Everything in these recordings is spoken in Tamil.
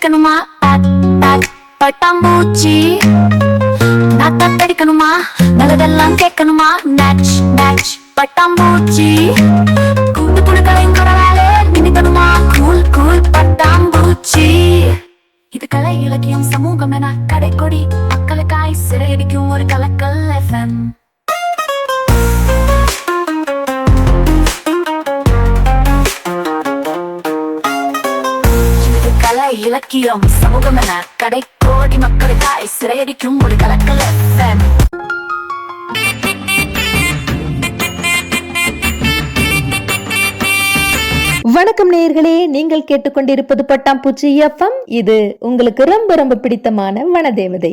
அடிக்கணுமா பட்டாம்பூச்சி. நான் பட்டாம்பூச்சி நல்லதெல்லாம் கேட்கணுமா? நேச் நேச் பட்டாம்பூச்சி. இலக்கியம் சமூகம் என கடை கோடி மக்களுக்காய் சிறையடிக்கும் ஒரு கலக்கல் எஃப்எம் வணக்கம் நேயர்களே நீங்கள் கேட்டுக்கொண்டிருப்பது பட்டாம்பூச்சி எஃப்எம் இது உங்களுக்கு ரொம்ப ரொம்ப பிடித்தமான வனதேவதை.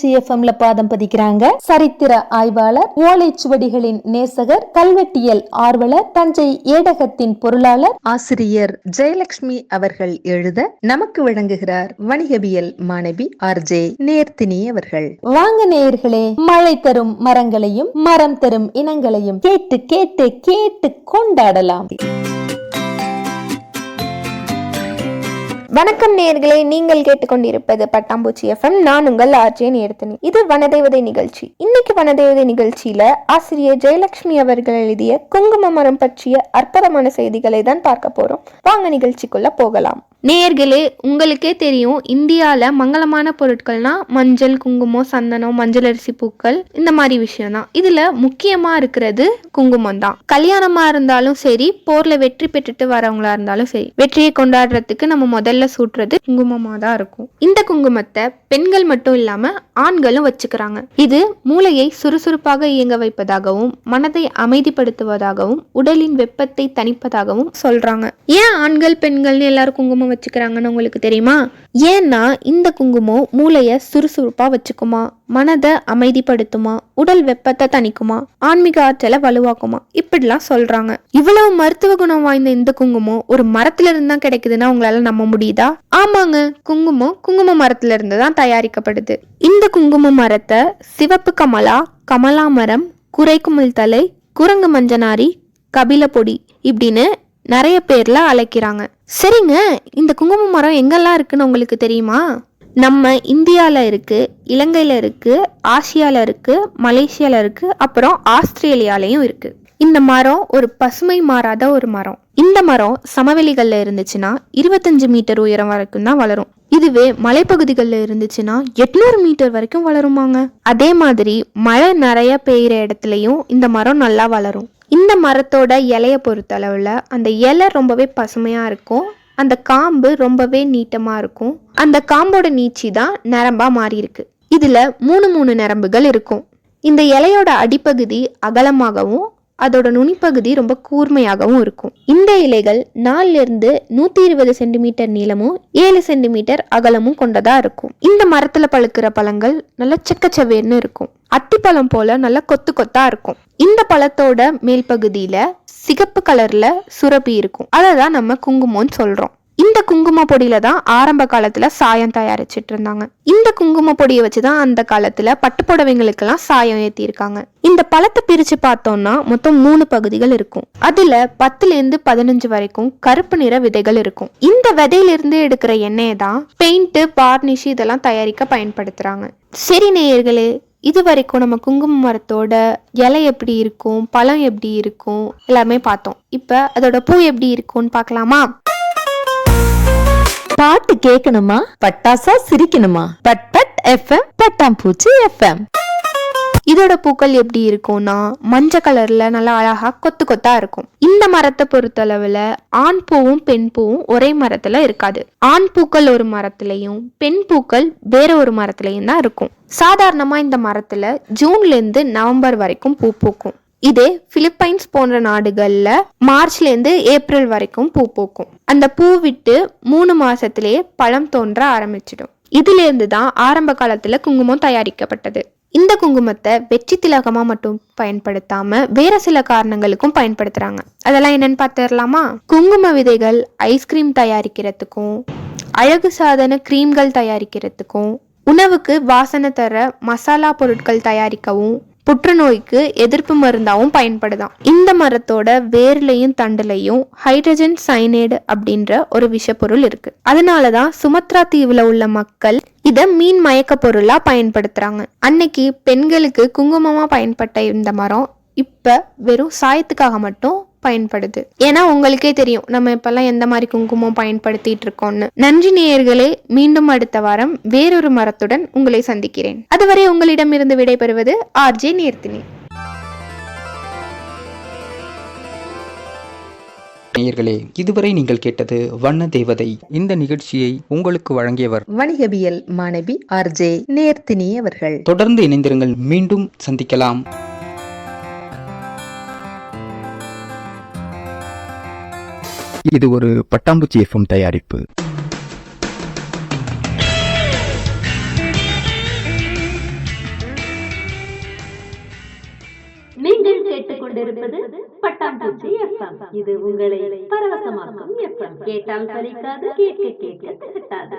எஃப்எம்ல பாதம் பதிக்கிறாங்க. சரித்திர ஆய்வாளர் ஓலைச்சுவடிகளின் நேசகர் கல்வெட்டியல் ஆர்வலர் தஞ்சை ஏடகத்தின் பொருளாளர். ஆசிரியர் ஜெயலட்சுமி அவர்கள் எழுத நமக்கு வழங்குகிறார் வணிகவியல் மாணவி ஆர்ஜே நேர்த்தினி அவர்கள். வாங்க நேயர்களே மழை தரும் மரங்களையும் மரம் தரும் இனங்களையும் கேட்டு கேட்டு கேட்டு கொண்டாடலாம். வணக்கம் நேர்களே நீங்கள் கேட்டுக்கொண்டிருப்பது பட்டாம்பூச்சி எஃப்எம். நான் உங்கள் ஆர்ஜே நேர்த்தனி. இது வனதேவதை நிகழ்ச்சி. இன்னைக்கு வனதேவதை நிகழ்ச்சியில ஆசிரியர் ஜெயலட்சுமி அவர்கள் எழுதிய குங்கும மரம் பற்றிய அற்புதமான செய்திகளை தான் பார்க்க போறோம். வாங்க நிகழ்ச்சிக்குள்ள போகலாம். நேர்களே உங்களுக்கே தெரியும் இந்தியாவில் மங்களமான பொருட்கள்னா மஞ்சள் குங்குமம் சந்தனம் மஞ்சள் அரிசி பூக்கள் இந்த மாதிரி விஷயம் தான் இதில் முக்கியமாக இருக்கிறது குங்குமம் தான். கல்யாணமாக இருந்தாலும் சரி போரில் வெற்றி பெற்றுட்டு வரவங்களா இருந்தாலும் சரி வெற்றியை கொண்டாடுறதுக்கு நம்ம முதல்ல சூட்டுறது குங்குமமாக தான் இருக்கும். இந்த குங்குமத்தை பெண்கள் மட்டும் இல்லாமல் ஆண்களும் வச்சுக்கிறாங்க. இது மூளையை சுறுசுறுப்பாக இயங்க வைப்பதாகவும் மனதை அமைதிப்படுத்துவதாகவும் உடலின் வெப்பத்தை தணிப்பதாகவும் சொல்றாங்க. ஏன் ஆண்கள் பெண்கள்னு எல்லாரும் குங்குமம் வச்சுக்கிறாங்கன்னு உங்களுக்கு தெரியுமா? ஏன்னா இந்த குங்குமம் மூளையை சுறுசுறுப்பா வச்சுக்குமா? மனதை அமைதிப்படுத்துமா? உடல் வெப்பத்தை தணிக்குமா? ஆன்மீக ஆற்றலை வலுவாக்குமா? இப்படிலாம் சொல்றாங்க. இவ்வளவு மருத்துவ குணம் வாய்ந்த இந்த குங்குமம் ஒரு மரத்துல இருந்து தான் கிடைக்குதுன்னா உங்களால நம்ப முடியுதா? ஆமாங்க. குங்குமம் குங்கும மரத்துல இருந்து தான் தயாரிக்கப்படுது. இந்த குங்கும மரத்தை சிவப்பு கமலா கமலா மரம் குறைக்குமிழ் தலை குரங்கு மஞ்சனாரி கபில பொடி இப்படின்னு நிறைய பேர்ல அழைக்கிறாங்க. சரிங்க. இந்த குங்கும மரம் எங்கெல்லாம் இருக்குன்னு உங்களுக்கு தெரியுமா? நம்ம இந்தியாவில் இருக்குது இலங்கையில் இருக்குது ஆசியாவில் இருக்குது மலேசியாவில் இருக்குது அப்புறம் ஆஸ்திரேலியாலையும் இருக்குது இந்த மரம் ஒரு பசுமை மாறாத ஒரு மரம். இந்த மரம் சமவெளிகளில் இருந்துச்சுன்னா இருபத்தஞ்சு மீட்டர் உயரம் வரைக்கும் தான் வளரும். இதுவே மலைப்பகுதிகளில் இருந்துச்சுன்னா எட்நூறு மீட்டர் வரைக்கும் வளருமாங்க. அதே மாதிரி மழை நிறைய பெய்கிற இடத்துலையும் இந்த மரம் நல்லா வளரும். இந்த மரத்தோட இலைய பொறுத்தளவில் அந்த இலை ரொம்பவே பசுமையாக இருக்கும். அந்த காம்பு ரொம்பவே நீட்டமாக இருக்கும். அந்த காம்போட நீச்சி தான் நரம்பாக மாறியிருக்கு. இதில் மூணு மூணு நரம்புகள் இருக்கும். இந்த இலையோட அடிப்பகுதி அகலமாகவும் அதோட நுனிப்பகுதி ரொம்ப கூர்மையாகவும் இருக்கும். இந்த இலைகள் நாலிலிருந்து நூற்றி இருபது சென்டிமீட்டர் நீளமும் ஏழு சென்டிமீட்டர் அகலமும் கொண்டதாக இருக்கும். இந்த மரத்தில் பழுக்கிற பழங்கள் நல்லா செக்கச்சவேர்னு இருக்கும். அத்திப்பழம் போல நல்லா கொத்து கொத்தா இருக்கும். இந்த பழத்தோட மேல் பகுதியில சிகப்பு கலர்ல சுரப்பி இருக்கும். அதை தான் நம்ம குங்குமம்னு சொல்றோம். இந்த குங்கும பொடியில தான் ஆரம்ப காலத்துல சாயம் தயாரிச்சிட்டு இருந்தாங்க. இந்த குங்கும பொடியை வச்சுதான் அந்த காலத்துல பட்டு புடவைங்களுக்கெல்லாம் சாயம் ஏத்திருக்காங்க இந்த பழத்தை பிரிச்சு பார்த்தோம்னா மொத்தம் மூணு பகுதிகள் இருக்கும். அதுல பத்துல இருந்து பதினஞ்சு வரைக்கும் கருப்பு நிற விதைகள் இருக்கும். இந்த விதையிலிருந்து எடுக்கிற எண்ணெயை தான் பெயிண்ட் பார்னிஷ் இதெல்லாம் தயாரிக்க பயன்படுத்துறாங்க. சரி நேயர்களே இது வரைக்கும் நம்ம குங்கும மரத்தோட இலை எப்படி இருக்கும் பழம் எப்படி இருக்கும் எல்லாமே பார்த்தோம். இப்போ அதோட பூ எப்படி இருக்கும்னு பார்க்கலாமா? பாட்டு கேட்கணுமா பட்டாசா சிரிக்கணுமா? பட் பட் எஃப்எம் பட்டாம்பூச்சி எஃப்எம் இதோட பூக்கள் எப்படி இருக்கும்னா மஞ்சள் கலர்ல நல்லா அழகா கொத்து கொத்தா இருக்கும். இந்த மரத்தை பொறுத்தளவுல ஆண் பூவும் பெண் பூவும் ஒரே மரத்துல இருக்காது. ஆண் பூக்கள் ஒரு மரத்திலையும் பெண் பூக்கள் வேற ஒரு மரத்திலையும் தான் இருக்கும். சாதாரணமா இந்த மரத்துல ஜூன்ல இருந்து நவம்பர் வரைக்கும் பூ பூக்கும். இதே பிலிப்பைன்ஸ் போன்ற நாடுகளில் மார்ச்லேருந்து ஏப்ரல் வரைக்கும் பூ பூக்கும். அந்த பூ விட்டு மூணு மாசத்திலேயே பழம் தோன்ற ஆரம்பிச்சிடும். இதுலேருந்து தான் ஆரம்ப காலத்தில் குங்குமம் தயாரிக்கப்பட்டது. இந்த குங்குமத்தை வெற்றி திலகமா மட்டும் பயன்படுத்தாம வேற சில காரணங்களுக்கும் பயன்படுத்துறாங்க. அதெல்லாம் என்னன்னு பார்த்துடலாமா? குங்கும விதைகள் ஐஸ்கிரீம் தயாரிக்கிறதுக்கும் அழகு சாதன கிரீம்கள் தயாரிக்கிறதுக்கும் உணவுக்கு வாசனை தர மசாலா பொருட்கள் தயாரிக்கவும் புற்றுநோய்க்கு எதிர்ப்பு மருந்தாகவும் பயன்படுதாம் இந்த மரத்தோட வேர்லையும் தண்டுலையும் ஹைட்ரஜன் சைனேடு அப்படின்ற ஒரு விஷப்பொருள் இருக்கு. அதனாலதான் சுமத்ரா தீவுல உள்ள மக்கள் இதை மீன் மயக்க பொருளா பயன்படுத்துறாங்க. அன்னைக்கு பெண்களுக்கு குங்குமமா பயன்பட்ட இந்த மரம் இப்ப வெறும் சாயத்துக்காக மட்டும் பயன்படுது. ஏன்னா உங்களுக்கே தெரியும் நம்ம இப்பெல்லாம் எந்த மாதிரி குங்குமம் பயன்படுத்திட்டு இருக்கோம்னு. நன்றி நேயர்களே மீண்டும் அடுத்த வாரம் வேறொரு மரத்துடன் உங்களை சந்திக்கிறேன். அதுவரை உங்களிடமிருந்து விடைபெறுவது ஆர்ஜே நேர்த்தினி. நேயர்களே இதுவரை நீங்கள் கேட்டது வண்ண தேவதை. இந்த நிகழ்ச்சியை உங்களுக்கு வழங்கியவர் வணிகவியல் மாணவி ஆர்ஜே நேர்த்தினி அவர்கள். தொடர்ந்து இணைந்திருங்கள் மீண்டும் சந்திக்கலாம். இது ஒரு பட்டாம்பூச்சி எஃப்எம் தயாரிப்பு. கேட்டுக்கொண்டிருப்பது பட்டாம்பூச்சி எஃப்எம் இது உங்களை பரவசமாக்கும் எஃப்எம் கேட்டால் சலிக்காது கேட்க கேட்க திகட்டாது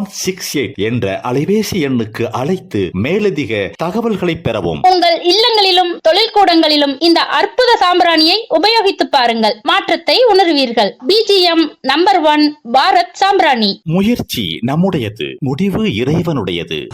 one six eight என்ற அலைபேசி எண்ணுக்கு அழைத்து மேலதிக தகவல்களை பெறவும். உங்கள் இல்லங்களிலும் தொழில்கூடங்களிலும் இந்த அற்புத சாம்பிராணியை உபயோகித்து பாருங்கள். மாற்றத்தை உணர்வீர்கள். பிஜிஎம் நம்பர் ஒன் பாரத் சாம்பிராணி. முயற்சி நம்முடையது முடிவு இறைவனுடையது.